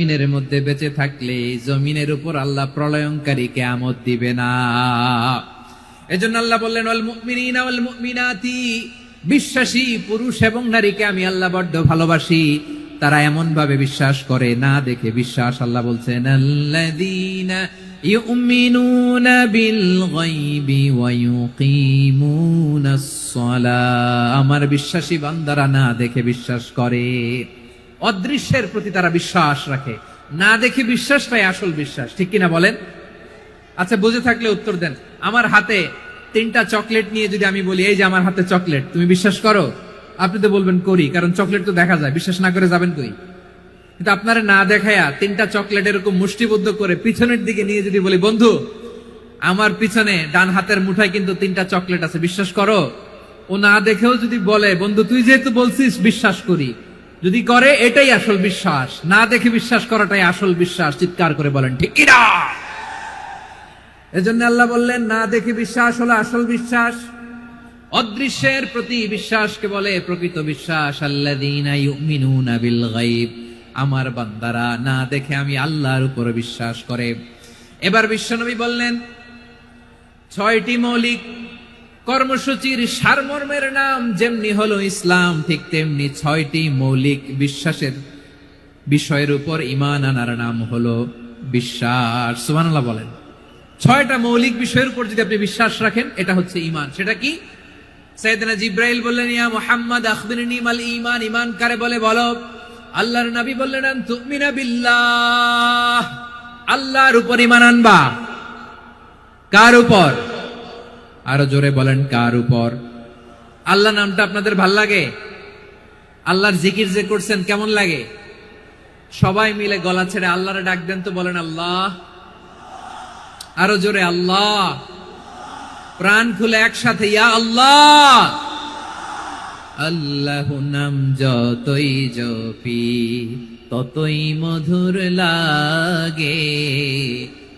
জমিনের মধ্যে বেঁচে থাকলে জমিনের উপর আল্লাহ প্রলয়ঙ্কারী কেয়ামত দিবে না। এজন্য আল্লাহ বললেন মুমিনিনা ওয়াল মুমিনাতি। বিশ্বাসী, পুরুষ এবং নারীকে আমি আল্লাহ বড্ড ভালোবাসি। তারা এমন ভাবে বিশ্বাস করে, না দেখে বিশ্বাস আল্লাহ বলছেন, আল্লাযীনা ইউমিনুনা বিল গায়বি ওয়া ইউকিমুনাস সালাহ। আমার বিশ্বাসী বান্দারা না দেখে বিশ্বাস করে। অদৃশ্যের প্রতি তারা বিশ্বাস রাখে। না দেখে বিশ্বাসটাই আসল বিশ্বাস। ঠিক কিনা বলেন? আচ্ছা বুঝে থাকলে উত্তর দেন। আমার হাতে তিনটা চকলেট নিয়ে যদি আমি বলি, এই যে আমার হাতে চকলেট, তুমি বিশ্বাস করো? আপনি তো বলবেন, করি, কারণ চকলেট তো দেখা যায়। বিশ্বাস না করে যাবেন কই? কিন্তু আপনারা না দেখায়া তিনটা চকলেট এরকম মুষ্টিবদ্ধ করে পিছনের দিকে নিয়ে যদি বলি, বন্ধু, আমার পিছনে ডান হাতের মুঠায় কিন্তু তিনটা চকলেট আছে, বিশ্বাস করো? ও না দেখেও যদি বলে, বন্ধু, তুই যেহেতু বলছিস, বিশ্বাস করি। যদি করে, এটাই আসল বিশ্বাস। না দেখে বিশ্বাস করাটাই আসল বিশ্বাস। চিৎকার করে বলেন, ঠিক এজন্য আল্লাহ বললেন, না দেখে বিশ্বাস হলো আসল বিশ্বাস। অদৃশ্যের প্রতি বিশ্বাসকে বলে প্রকৃত বিশ্বাস আমার বান্দারা, না দেখে আমি আল্লাহর উপর বিশ্বাস করে। এবার বিশ্বনবী বললেন, ছয়টি মৌলিক কর্মসূচির সারমর্মের নাম যেমনি হলো ইসলাম, ঠিক তেমনি ছয়টি মৌলিক বিশ্বাসের বিষয়ের উপর ইমান আনার নাম হলো বিশ্বাস। সুবহানাল্লাহ বলেন। ছয়টা মৌলিক বিষয়ের উপর যদি আপনি বিশ্বাস রাখেন, এটা হচ্ছে ইমান সেটা কি? সাইয়েদনা জিব্রাইল বললেন, ইয়া মুহাম্মদ মাল ঈমান। ঈমান কারে বলে? বলো। আল্লাহর নবী বললেন তুমিনা বিল্লাহ। আল্লাহর উপর ঈমান আনবা। কার উপর? আরও জোরে বলেন, কার উপর? আল্লাহ নামটা আপনাদের ভালো লাগে? আল্লাহর জিকির যে করছেন কেমন লাগে? সবাই মিলে গলা ছেড়ে আল্লাহরে ডাক দেন তো বলেন, আল্লাহ। আরও জোরে, আল্লাহ। প্রাণ খুলে একসাথে, ইয়া আল্লাহ। আল্লাহ নাম যতই জপি, ততই মধুর লাগে।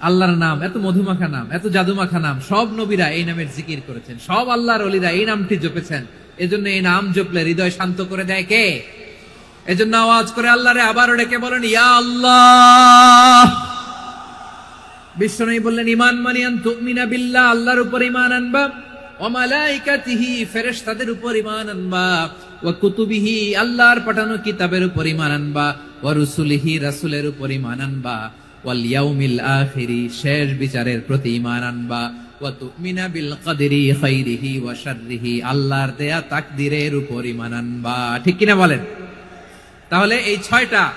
আল্লাহর নাম, এত মধুমাখা নাম, এত জাদুমাখা নাম, সব নবীরা এই নামের জিকির করেছেন। সব আল্লাহর অলিরা এই নামটি জপেছেন। এজন্য এই নাম জপলে হৃদয় শান্ত করে দেয় কে? এজন্য আওয়াজ করে আল্লাহরে আবার ডেকে বলেন, ইয়া আল্লাহ! বিশ্বনবী বললেন, ইমান মানিয়ান তুমিনা বিল্লাহ, আল্লাহর উপর ইমান আনবা। ও মালাইকাতিহি, ফেরেশতাদের উপর ইমান আনবা। ওয়া কুতুবিহি, আল্লাহর পাঠানো কিতাবের উপর ইমান আনবা। ওয়া রুসুলিহি, রাসূলের উপর ইমান আনবা। শেষ বিচারের প্রতি ইমান আনবা ওয়া বিল আল্লাহর দেয়া উপর ঠিক বলেন? তাহলে এই ছয়টা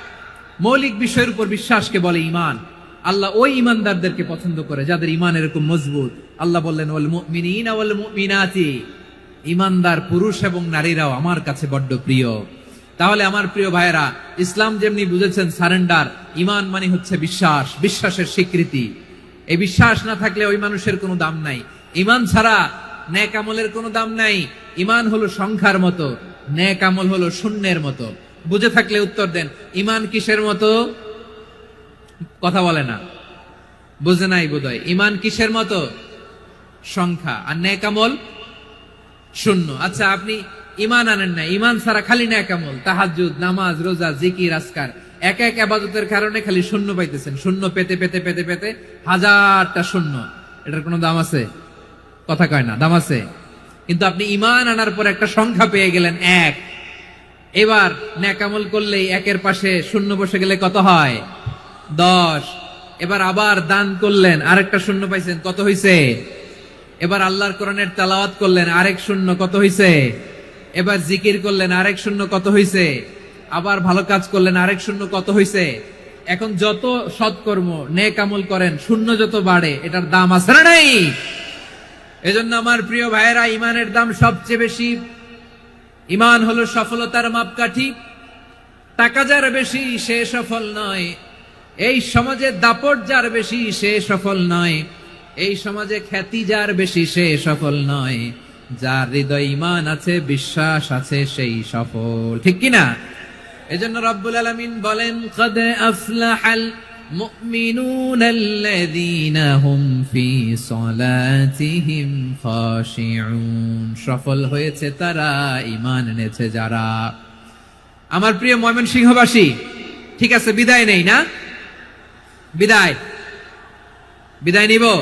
মৌলিক বিষয়ের উপর বিশ্বাসকে বলে আল্লাহ ওই ইমানদারদেরকে পছন্দ করে, যাদের ইমান এরকম মজবুত। আল্লাহ বললেন ইমানদার পুরুষ এবং নারীরাও আমার কাছে বড্ড প্রিয়। তাহলে আমার প্রিয় ভাইয়েরা, ইসলাম যেমনি বুঝেছেন সারেন্ডার, ইমান মানে হচ্ছে বিশ্বাস, বিশ্বাসের স্বীকৃতি। এই বিশ্বাস না থাকলে ওই মানুষের কোনো দাম নাই। ইমান ছাড়া ন্যাক আমলের কোনো দাম নাই। ইমান হলো সংখ্যার মতো, ন্যাক আমল হলো শূন্যের মতো। বুঝে থাকলে উত্তর দেন, ইমান কিসের মতো? কথা বলে না। বুঝে নাই বোধহয়। ইমান কিসের মতো? সংখ্যা। আর ন্যাক আমল? শূন্য। আচ্ছা আপনি ইমান আনেন না। ইমান ছাড়া খালি ন্যাক আমল। তাহাজুদ নামাজ, রোজা, জিকির আসকার এক এক আবাদতের কারণে খালি শূন্য পাইতেছেন। শূন্য পেতে পেতে পেতে পেতে হাজারটা শূন্য। এটার কোনো দাম আছে? কথা কয় না, দাম আছে। কিন্তু আপনি ইমান আনার পর একটা সংখ্যা পেয়ে গেলেন, এক। এবার ন্যাকামল করলেই একের পাশে শূন্য বসে গেলে কত হয়? দশ। এবার আবার দান করলেন, আরেকটা শূন্য পাইছেন, কত হইছে? এবার আল্লাহর কোরআনের তালাওয়াত করলেন, আরেক শূন্য, কত হইছে? এবার জিকির করলেন, আরেক শূন্য কত হইছে? আবার ভালো কাজ করলেন, আরেক শূন্য কত হইছে? এখন যত সৎকর্ম, নেক আমল করেন, শূন্য যত বাড়ে, এটার দাম আছে না নাই? এজন্য আমার প্রিয় ভাইয়েরা, ইমানের দাম সবচেয়ে বেশি। ইমান হলো সফলতার মাপকাঠি। টাকা যার বেশি, সে সফল নয়। এই সমাজে দাপট যার বেশি, সে সফল নয়। এই সমাজে খ্যাতি যার বেশি, সে সফল নয়। যার হৃদয় ইমান আছে, বিশ্বাস আছে, সেই সফল। ঠিক কিনা? এজন্য রব্বুল আলামিন বলেন, কদ আফলাহাল মুমিনুন আল্লাযীনা হুম ফি সলাতিহিম খাশিউন। সফল হয়েছে তারা, ঈমান এনেছে যারা। আমার প্রিয় ময়মন সিংহবাসী ঠিক আছে, বিদায় নেই না? বিদায়। বিদায় নিব?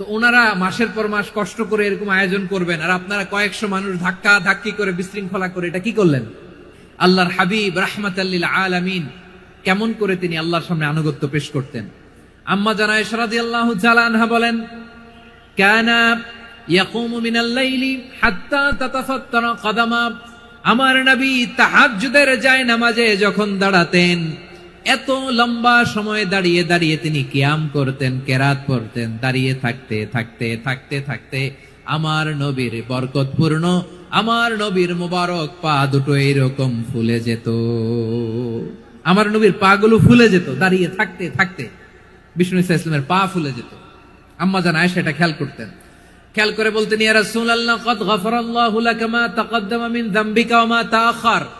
তো ওনারা মাসের পর মাস কষ্ট করে এরকম আয়োজন করবেন। আর আপনারা কয়েকশো মানুষ ধাক্কা ধাক্কি করে, বিশৃঙ্খলা করে, এটা কি করলেন? আল্লাহর হাবিব রাহমাত আলামিন কেমন করে তিনি আল্লাহর সামনে আনুগত্য পেশ করতেন। আম্মা জানা ইশরাদি আল্লাহ আনহা বলেন, কানা ইয়াকুমু মিনাল লাইলি হাত্তা তাতাফাত্তারা কদামা। আমার নবী তাহাজ্জুদের যায় নামাজে যখন দাঁড়াতেন এত লম্বা সময় দাঁড়িয়ে দাঁড়িয়ে তিনি কিয়াম করতেন, কেরাত পড়তেন, দাঁড়িয়ে থাকতে থাকতে থাকতে থাকতে আমার নবীর বরকতপূর্ণ আমার নবীর মুবারক পা দুটো এইরকম ফুলে যেত। আমার নবীর পা গুলো ফুলে যেত, দাঁড়িয়ে থাকতে থাকতে। বিষ্ণু ইসা ইসলামের পা ফুলে যেত। আম্মা জান আয়েশা এটা খেয়াল করতেন। খেয়াল করে বলতেন, ইয়া রাসূলুল্লাহ, কদ গফারাল্লাহু লাকা মা তাকদ্দামা মিন যামবিকা ওয়া মা তাআখার।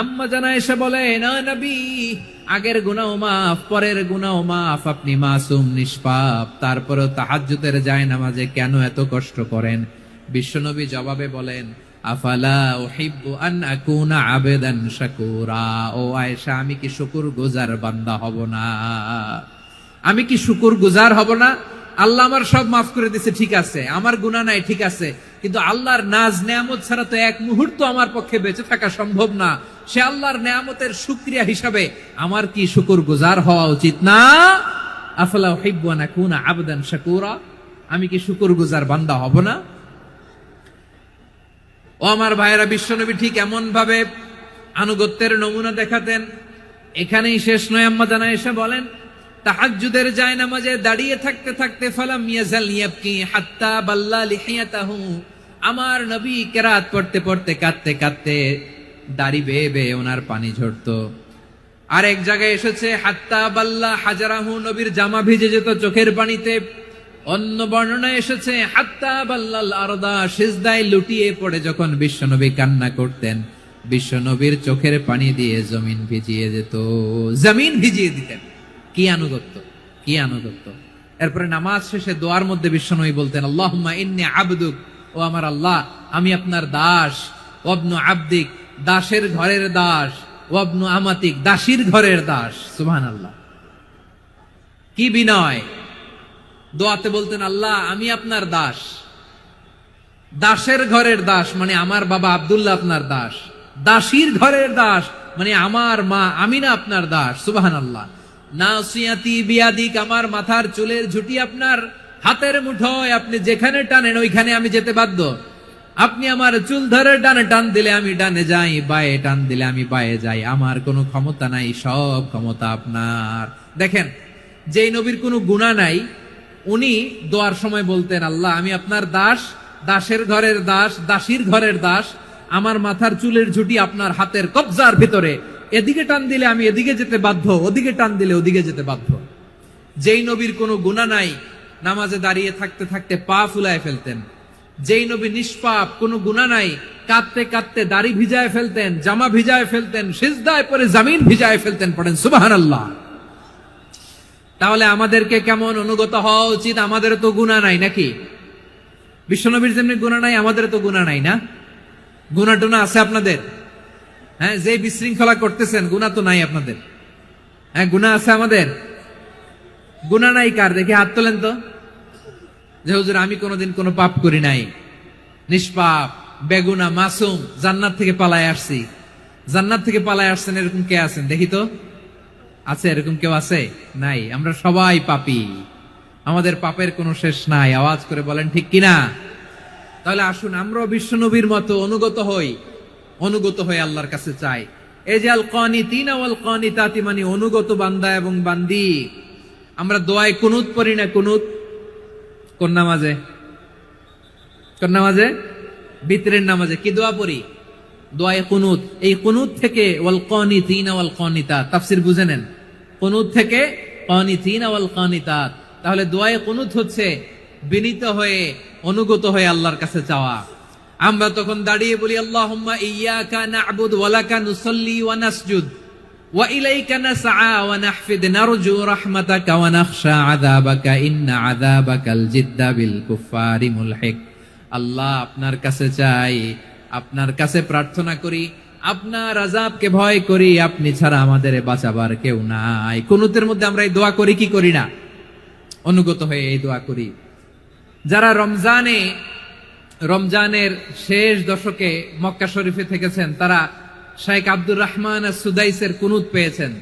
আম্মা জানা এসে বলে, না নবী, আগের গুনাও মাফ, পরের গুনাও মাফ, আপনি মাসুম, নিষ্পাপ, তারপরেও তাহাজ্জুদের যায় নামাজে কেন এত কষ্ট করেন? বিশ্বনবী জবাবে বলেন, আফালা উহিব্বু আন আকুনা আবেদান শাকুরা। ও আয়েশা, আমি কি শুকুর গুজার বান্দা হব না? আমি কি শুকুর গুজার হব না? আল্লাহ আমার সব মাফ করে দিছে, ঠিক আছে। আমার গুণা নাই, ঠিক আছে। কিন্তু আল্লাহর নাজ নেয়ামত ছাড়া তো এক মুহূর্ত আমার পক্ষে বেঁচে থাকা সম্ভব না। সে আল্লাহর নেয়ামতের সুক্রিয়া হিসাবে আমার কি শুকুর গুজার হওয়া উচিত? না। আবদান শাকুরা। আমি কি শুকুর গুজার বান্দা হব না? ও আমার ভাইয়েরা, বিশ্বনবী ঠিক এমন ভাবে আনুগত্যের নমুনা দেখাতেন। এখানেই শেষ নয় জানা এসে বলেন, তাহাজ্জুদের যায় দাঁড়িয়ে থাকতে থাকতে ফালাম হাত্তা আমার নবী কেরাত পড়তে পড়তে কাঁদতে কাঁদতে দাড়ি বেয়ে বেয়ে ওনার পানি ঝরতো। আর এক জায়গায় এসেছে, হাত্তা বাল্লা হাজারাহু নবীর জামা ভিজে যেত চোখের পানিতে। অন্য বর্ণনা এসেছে, হাত্তা বাল্লাল আরদা সিজদায় লুটিয়ে পড়ে যখন বিশ্বনবী কান্না করতেন। বিশ্বনবীর চোখের পানি দিয়ে জমিন ভিজিয়ে যেত। জমিন ভিজিয়ে দিতেন। কি আনুগত্য কি আনুগত্য। এরপরে নামাজ শেষে দোয়ার মধ্যে বিশ্বনবী বলতেন, আল্লাহুম্মা ইন্নী আবদুক, ও আমার আল্লাহ, আমি আপনার দাস ওয়াবনু আবদিক দাসের ঘরের দাস, ওয়াবনু আমাতিক দাসীর ঘরের দাস, সুবহানাল্লাহ। কি বিনয়? দোয়াতে বলতেন, আল্লাহ, আমি আপনার দাস। দাসের ঘরের দাস মানে আমার বাবা আব্দুল্লাহ আপনার দাস। দাসীর ঘরের দাস মানে আমার মা আমিনা আপনার দাস সুবাহান আল্লাহ নাসিয়াতি বিয়াদিক, আমার মাথার চুলের ঝুটি আপনার হাতের মুঠোয়, আপনি যেখানে টানেন, ওইখানে আমি যেতে বাধ্য। আপনি আমার চুল ধরে ডানে টান দিলে আমি ডানে যাই, বায়ে টান দিলে আমি বায়ে যাই। আমার কোনো ক্ষমতা নাই, সব ক্ষমতা আপনার। দেখেন, যেই নবীর কোনো গুণা নাই, উনি দোয়ার সময় বলতেন, আল্লাহ, আমি আপনার দাস, দাসের ঘরের দাস, দাসীর ঘরের দাস। আমার মাথার চুলের ঝুটি আপনার হাতের কবজার ভিতরে। এদিকে টান দিলে আমি এদিকে যেতে বাধ্য, ওদিকে টান দিলে ওদিকে যেতে বাধ্য। যেই নবীর কোনো গুণা নাই, নামাজে দাঁড়িয়ে থাকতে থাকতে পা ফুলায় ফেলতেন। যেই নবী নিষ্পাপ, কোনো গুণা নাই। কাঁদতে কাঁদতে দাড়ি ভিজায় ফেলতেন, জামা ভিজায় ফেলতেন, সিজদায় পরে জামিন ভিজায় ফেলতেন, পড়েন সুবাহান আল্লাহ তাহলে আমাদেরকে কেমন অনুগত হওয়া উচিত? আমাদের তো গুণা নাই নাকি? বিশ্বনবীর যেমনি গুণা নাই আমাদের তো গুণা নাই না? গুণা টুনা আছে আপনাদের? হ্যাঁ যে বিশৃঙ্খলা করতেছেন গুণা তো নাই আপনাদের। হ্যাঁ গুণা আছে আমাদের। গুণা নাই কার? দেখে হাত তোলেন তো। যে হুজুর, আমি কোনোদিন কোনো পাপ করি নাই। নিষ্পাপ, বেগুনা, মাসুম, জান্নাত থেকে পালায় আসছি। জান্নাত থেকে পালায় আসছেন, এরকম কে আছেন? দেখি তো। আছে, এরকম কেউ আছে? নাই। আমরা সবাই পাপি। আমাদের পাপের কোনো শেষ নাই। আওয়াজ করে বলেন, ঠিক কিনা? তাহলে আসুন, আমরাও বিশ্বনবীর মতো অনুগত হই। অনুগত হয়ে আল্লাহর কাছে চাই। এই যে আল কানি তিন আওয়াল কানি তাতি মানে অনুগত বান্দা এবং বান্দি। আমরা দোয়ায় কুনুত পড়ি না, কুনুত কোন নামাজে? কোন নামাজে? বিতরের নামাজে। কি দোয়া পড়ি? দোয়ায় কুনুত। এই কুনুত থেকে ওয়াল কানি তিন ওয়াল কানিতা তাফসির বুঝে নেন। কুনুত থেকে কনি তিন ওয়াল কনিতা তাহলে দোয়ায় কুনুত হচ্ছে বিনীত হয়ে, অনুগত হয়ে আল্লাহর কাছে চাওয়া আমরা তখন দাঁড়িয়ে বলি, আল্লাহুম্মা ইয়্যাকা না'বুদু ওয়া লাকা নুসাল্লি ওয়া নাসজুদ। নাহফিদ নারজু রাহমাতাকা ওয়া নাখশা আযাবাকা ইন্না আযাবাকাল জিদ্দা বিল কুফারি মুলহিক আল্লাহ আপনার কাছে চাই, আপনার কাছে প্রার্থনা করি, আপনার আজাবকে ভয় করি, আপনি ছাড়া আমাদের বাঁচাবার কেউ নাই। কুনুতের মধ্যে আমরা এই দোয়া করি, কি করি না? অনুগত হয়ে এই দোয়া করি। যারা রমজানে, রমজানের শেষ দশকে মক্কা শরীফে থেকেছেন, তারা শেখ আব্দুর রহমান সুদাইসের কুনুত পেয়েছেন।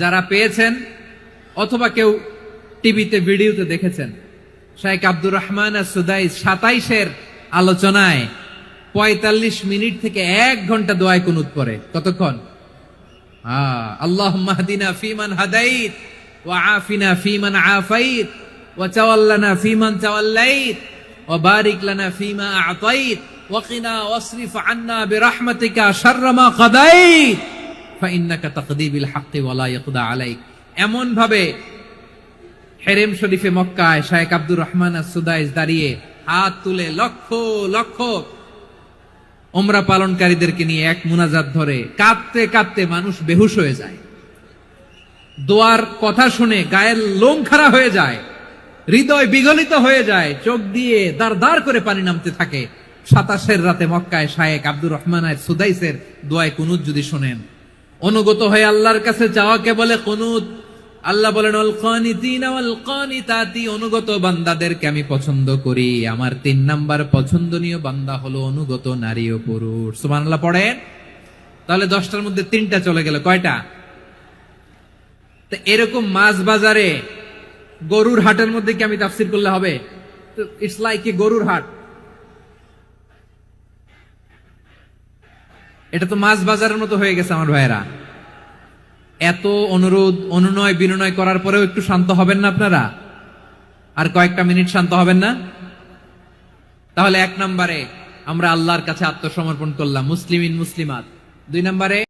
যারা পেয়েছেন অথবা কেউ টিভিতে, ভিডিওতে দেখেছেন শেখ আব্দুর রহমান সুদাইস সাতাইশের আলোচনায় পঁয়তাল্লিশ মিনিট থেকে এক ঘণ্টা দোয়ায় কুনুত পরে কতক্ষণ? আল্লাহ মাহদিনা ফিমান হাদাইত, ওয়া আফিনা ফিমান আফাইত, ওয়া চাওয়াল্লানা ফিমান চাওয়াল্লাইত ওয়া বারিক লানা ফিমা আতাইত। এমন ভাবে হেরেম শরীফে মক্কায় শায়েখ আব্দুর রহমান দাঁড়িয়ে হাত তুলে লক্ষ লক্ষ ওমরা পালনকারীদেরকে নিয়ে এক মুনাজাত ধরে কাঁদতে কাঁদতে মানুষ বেহুশ হয়ে যায়। দোয়ার কথা শুনে গায়ের লোম খাড়া হয়ে যায়, হৃদয় বিগলিত হয়ে যায়, চোখ দিয়ে দাঁড় দাঁড় করে পানি নামতে থাকে। সাতাশের রাতে মক্কায় শায়েক আব্দুর রহমান সুদাইসের দোয়ায় কুনুত যদি শোনেন। অনুগত হয়ে আল্লাহর কাছে চাওয়াকে বলে কুনুত। আল্লাহ বলেন অনুগত বান্দাদেরকে আমি পছন্দ করি। আমার তিন নাম্বার পছন্দনীয় বান্দা হলো অনুগত নারী ও পুরুষ। সুবহানাল্লাহ, পড়েন? তাহলে দশটার মধ্যে তিনটা চলে গেল। কয়টা? এরকম মাছ বাজারে গরুর হাটের মধ্যে কি আমি তাফসির করলে হবে? ইটস লাইক এ গরুর হাট। এটা তো মাছ বাজারের মতো হয়ে গেছে আমার ভাইয়েরা। এত অনুরোধ, অনুনয়, বিনয় করার পরেও একটু শান্ত হবেন না আপনারা? আর কয়েকটা মিনিট শান্ত হবেন না? তাহলে এক নম্বরে আমরা আল্লাহর কাছে আত্মসমর্পণ করলাম মুসলিম ইন মুসলিমাত। দুই নম্বরে